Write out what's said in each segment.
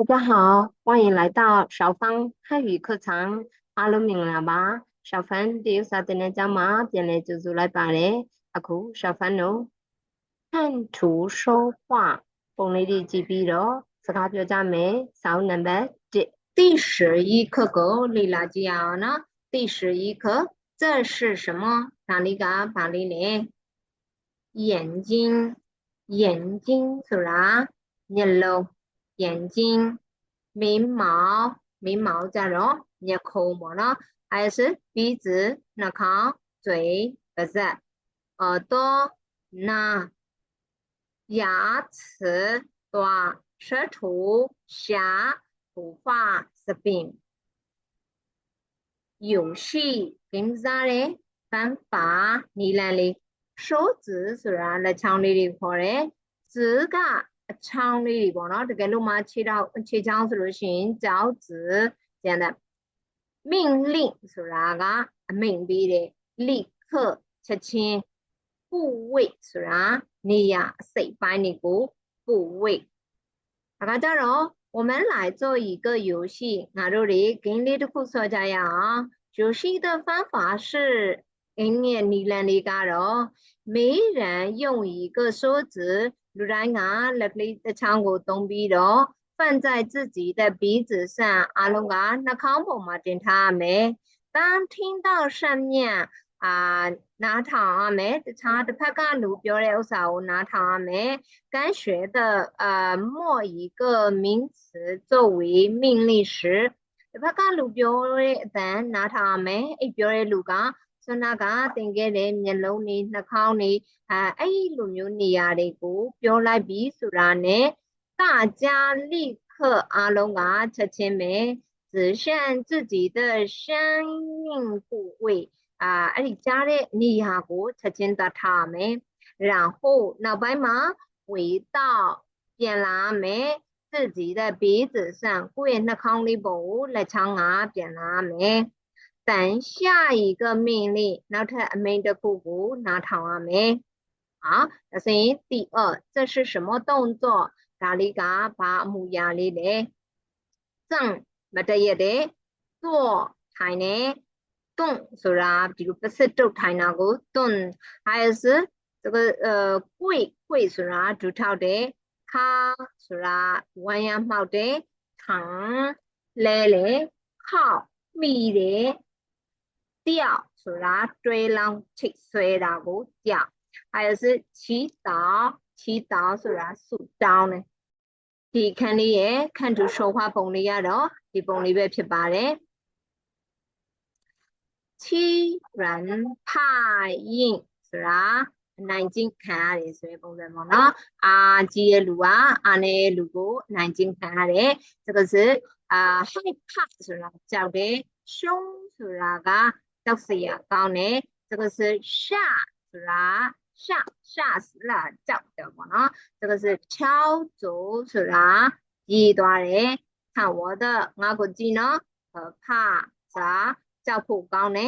大家好，欢迎来到小芳汉语课堂。အားလုံးမင်္ဂလာပါ။小芳တရုတ်စာသင်တန်းကျောင်းမှာပြန်လည်ကြိုဆိုလိုက်ပါတယ်။အခု小芳တို့看图说话ပုံလေးတွေကြည့်ပြီးတော့စကားပြောကြမယ်။စာအုပ်နံပါတ်1第十一课ကိုလေ့လာကြည့်ရအောင်နော်။第十一课这是什么？ဒါလေးကဘာလေးလဲ။眼睛眼睛ဆိုတာမျက်လုံး 眼睛、眉毛、眉毛在样哦，你口膜呢，还有是鼻子、那口、嘴、不是耳朵、那牙齿、短舌头、下头发、舌边。游戏跟啥嘞？方法你那的手指虽然那墙里的块嘞，自甲 အချောင်းလေးတွေပေါ့နော်တကယ်လို့မှခြေထောက်ခြေချောင်းဆိုလို့ရှိရင်ကြောက်子这样的命令ဆိုတာကအမိန့်ပေးတယ်立刻ချက်ချင်း部位ဆိုတာနေရာအစိတ်ပိုင်းတွေကို部位ဒါကကြတော့我们来做一个游戏ငါတို့တွေ game လေးတစ်ခုဆော့ကြရအောင်游戏的方法是 game ရဲ့နီလန်လေးကတော့ 每人用一个梳子လူတိုင်းကလက်ကလေးတစ်ချောင်းကိုသုံးပြီးတော့放在自己的鼻子上အားလုံးကနှာခေါင်းပေါ်မှာတင်ထားရမယ်当听到上面啊နားထောင်ရမယ်တခြားတစ်ဖက်ကလူပြောတဲ့ဥစ္စာကိုနားထောင်ရမယ်跟学的呃末一个名词作为命令时တစ်ဖက်ကလူပြောတဲ့အတန်နားထောင်ရမယ်အဲ့ပြောတဲ့လူက ဆွမ်းနာကသင်ခဲ့တဲ့မျက်လုံးတွေနှာခေါင်းတွေအဲအဲ့ဒီလိုမျိုးနေရာတွေကိုပြောလိုက်ပြီဆိုတာနဲ့大家立刻အားလုံးကချက်ချင်းပဲ指向自己的相应部位啊အဲ့ဒီကြားတဲ့နေရာကိုချက်ချင်းသတ်ထားမယ်然后နောက်ပိုင်းမှာ回到ပြန်လာမယ်自己的鼻子上ကိုယ့်ရဲ့နှာခေါင်းလေးပေါ်ကိုလက်ချောင်းကပြန်လာမယ် 咱下一个命令，那它没的姑姑拿糖啊没？啊，那所以第二，这是什么动作？咖喱嘎把木压力的正没得也得做台呢动，是啦，比如不是走台那个动，还有是这个呃跪跪是啦，主操的卡是啦，弯腰帽的糖来来靠米的。吊ဆိုတာတွဲလောင်းချိတ်ဆွဲတာကို吊还有是祈祷祈祷ဆိုတာဆုတောင်းတယ်ဒီခန်းလေးရဲ့ခန့်တူရှော်ခွားပုံလေးကတော့ဒီပုံလေးပဲဖြစ်ပါတယ်ချီရန်ဖိုင်ရင်ဆိုတာအနိုင်ကျင့်ခံရတယ်ဆိုတဲ့ပုံစံပေါ့နော်အာကြီးရဲ့လူကအာနဲ့လူကိုအနိုင်ကျင့်ခံရတယ်这个是啊害怕ဆိုတာကြောက်တယ်ရှုံးဆိုတာက 都是一高呢这个是吓死啦吓吓死啦叫什么呢这个是敲竹子啦一段呢看我的那个技能和怕啥叫不高呢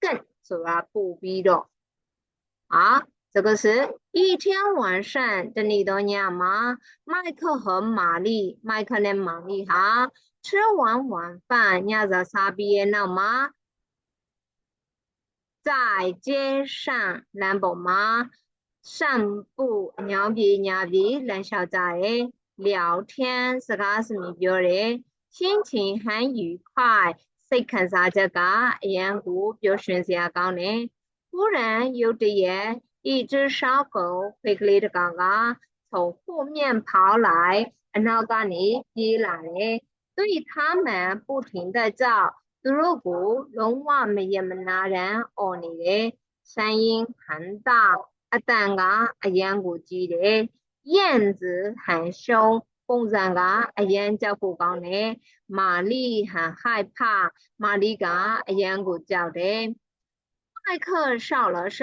更是啊不比了啊这个是一天晚上的你都要吗？麦克和玛丽麦克连玛丽哈吃完晚饭伢热沙比耶那吗？在街上လမ်းပေါ်မှာ散步ညောင်းပြေညာပြေလမ်းလျှောက်ကြတယ်聊天စကားစမြည်ပြောတယ်心情很愉快စိတ်ခံစားချက်ကအရန်ကိုပျော်ရွှင်စရာကောင်းတယ်忽然有的人一只小狗ခွေးကလေးတစ်ကောင်က从后面跑来အနောက်ကနေပြေးလာတယ်对他们不停的叫 သူတို့ကိုလုံးဝမယမနာတမ်းអော်နေတယ်ဆိုင်ရင်ဟန်တာအတန်ကအရန်ကိုကြီးတယ်燕子很凶ပုံစံကအရန်ကြောက်ဖို့ကောင်းတယ်မာလီဟန်ဟိုက်ဖမာလီကအရန်ကိုကြောက်တယ်麦克笑了笑，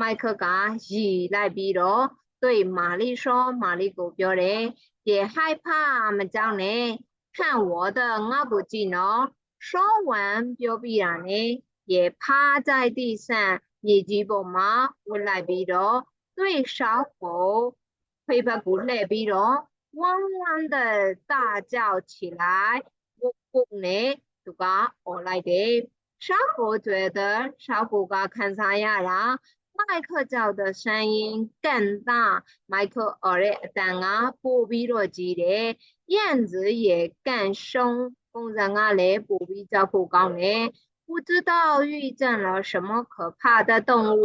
麦克ကရီလိုက်ပြီးတော့对玛丽说玛丽ကိုပြောတယ်别害怕မကြောက်နဲ့看我的ငါ့ကိုကြည့်နော် 说完ပြောပြီးတာနဲ့也趴在地上မြေကြီးပေါ်မှာဝတ်လိုက်ပြီးတော့对小狗ခွေးဘက်ကိုလှည့်ပြီးတော့ 汪汪的大叫起来，嗡嗡呢，သူကអော်လိုက်တယ်小狗觉得小狗ကခံစားရတာ麦克叫的声音更大，麦克អော်တဲ့အတန်ကပိုပြီးတော့ကြီးတယ်燕子也更凶 ပုံစံကလည်းပိုပြီးကြောက်ဖို့ကောင်းတယ်不知道遇见了什么可怕的动物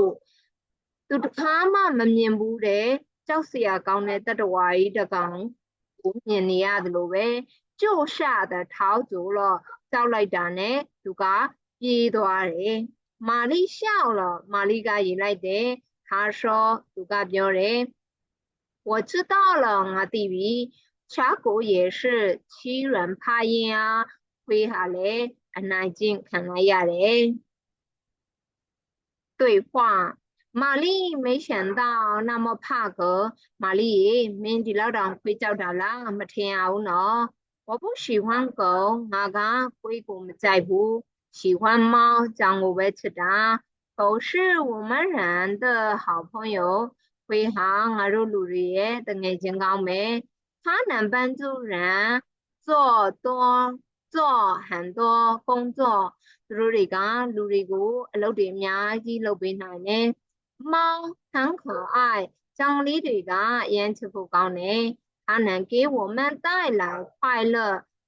သူတစ်ခါမှမမြင်ဘူးတဲ့ကြောက်စရာကောင်းတဲ့တတဝါကြီးတစ်ကောင်ကိုမြင်နေရတယ်လို့ပဲ就吓得逃走了ကြောက်လိုက်တာနဲ့သူကပြေးသွားတယ်မာလီရှောက်了မာလီကရေးလိုက်တယ်他说သူကပြောတယ်我知道了ငါသိပြီ 峡谷也是七人拍音啊，挥下来，安来进看来呀嘞。对话：玛丽没想到那么怕狗，玛丽，明天老张会找到啦，没听好呢。我不喜欢狗，我讲鬼狗没在乎，喜欢猫，将我喂吃的。狗是我们人的好朋友，会行我肉路里的眼睛高没。င်းကောင်းပဲ它能帮助人做多做很多工作သူတို့တွေကလူတွေကိုအလုပ်တွေအများကြီးလုပ်ပေးနိုင်တယ်猫很可爱ကြောင်လေးတွေကအရင်ချစ်ဖို့ကောင်းတယ်它能给我们带来快乐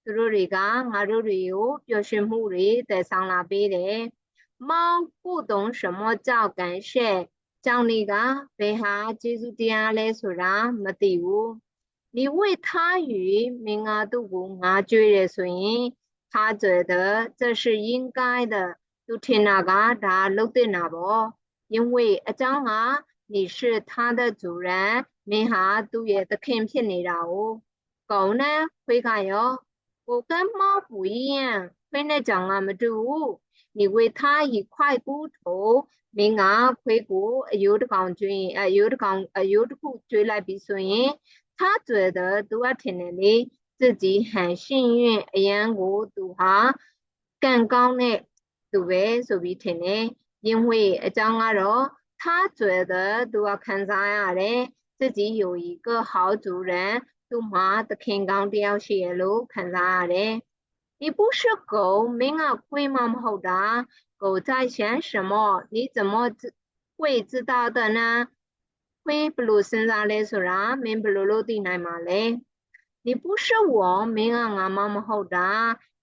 သူတို့တွေကငါတို့တွေကိုပျော်ရွှင်မှုတွေတည်ဆောင်လာပေးတယ်猫不懂什么叫感谢ကြောင်လေးကဘယ်ဟာကျေးဇူးတရားလဲဆိုတာမသိဘူး 你为他与名阿度古阿追的，所以他觉得这是应该的。就听那个他漏的那不，因为阿张啊，你是他的主人，名哈都也得看骗你了哦。狗呢会干哟，我跟猫不一样，会那讲啊么住。你为他一块骨头，名啊盔骨有的讲追，呃有的讲呃有的骨追来比所以。他觉得读啊听的嘞，自己很幸运，哎，我读哈更高呢，读呗，所以听的，因为一张啊罗，他觉得读啊看啥呀嘞，自己有一个好主人，读嘛的天高掉些路看啥嘞。你不是狗，没啊龟毛好的，狗在想什么？你怎么知会知道的呢？ခွေးဘလို့စဉ်းစားလဲဆိုတာမင်းဘလို့လို့သိနိုင်မှာလဲ你不是我မင်းကငါမှမဟုတ်တာ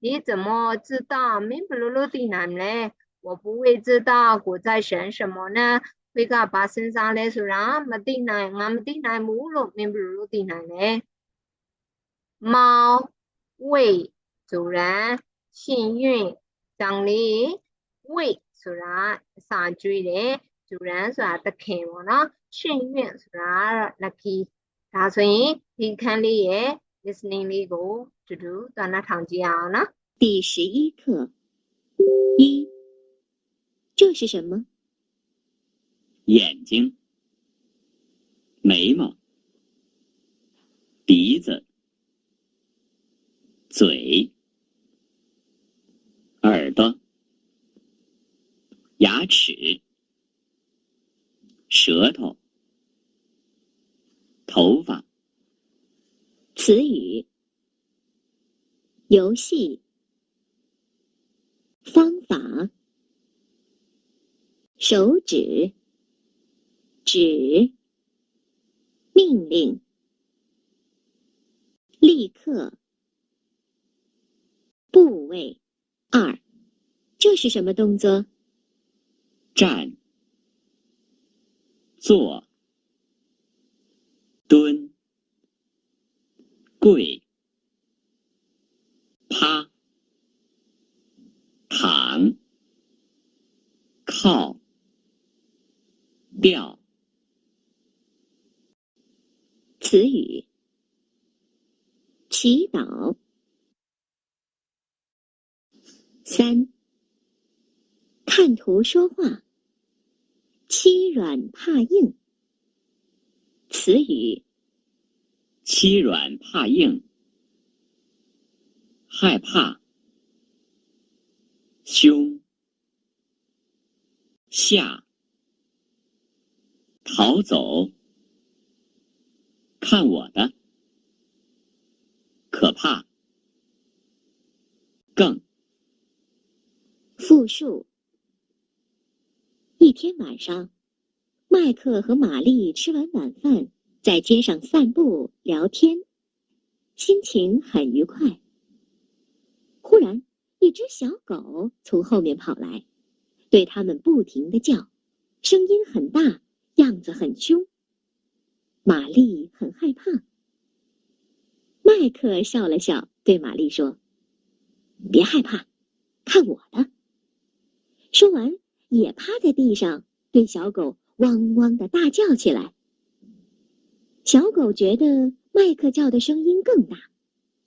你怎么知道မင်းဘလို့လို့သိနိုင်မလဲ我不会知道我在想什么呢ခွေးကဘာစဉ်းစားလဲဆိုတာမသိနိုင်ငါမသိနိုင်ဘူးလို့မင်းဘလို့လို့သိနိုင်လဲ猫为主人幸运ကြောင့်လေးဝိဆိုတာအစာကျွေးတယ် 主人ဆိုတာသခင်ပေါ့နော်幸运ဆိုတာကတော့ lucky ဒါဆိုရင်ဒီခန်းလေးရဲ့ listening လေးကိုတူတူသွားနှထောင်ကြည့်အောင်နော်第十一课一，这是什么？眼睛、眉毛、鼻子、嘴、耳朵、牙齿、 舌头、头发、词语：游戏、方法、手指、指、命令、立刻、部位。二，这是什么动作？站、坐、蹲、跪、趴、躺、靠、吊。词语：祈祷。三，看图说话。欺软怕硬。词语：欺软怕硬，害怕、凶、吓、逃走、看我的、可怕。更。复数。一天晚上，麦克和玛丽吃完晚饭，在街上散步聊天，心情很愉快。忽然，一只小狗从后面跑来，对他们不停的叫，声音很大，样子很凶。玛丽很害怕。麦克笑了笑，对玛丽说：“别害怕，看我的。”说完，也趴在地上对小狗汪汪的大叫起来。小狗觉得麦克叫的声音更大，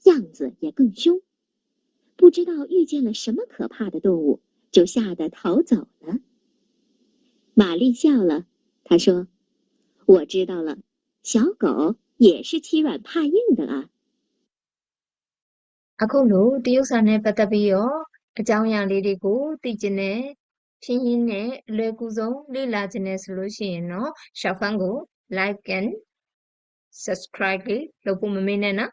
样子也更凶，不知道遇见了什么可怕的动物，就吓得逃走了。玛丽笑了，她说：“我知道了，小狗也是欺软怕硬的啊。” အခုလိုတရုတ်စာနဲ့ပတ်သက်ပြီးတော့အကြောင်းအရာလေးတွေကိုသိကျင်တဲ့ ဖြင်းရင်းနဲ့အလွယ်ကူဆုံးလေ့လာခြင်းနဲ့ဆိုလို့ရှိရင်တော့ short fun ကို like and subscribe လေးလုပ်ဖို့မမေ့နဲ့နော်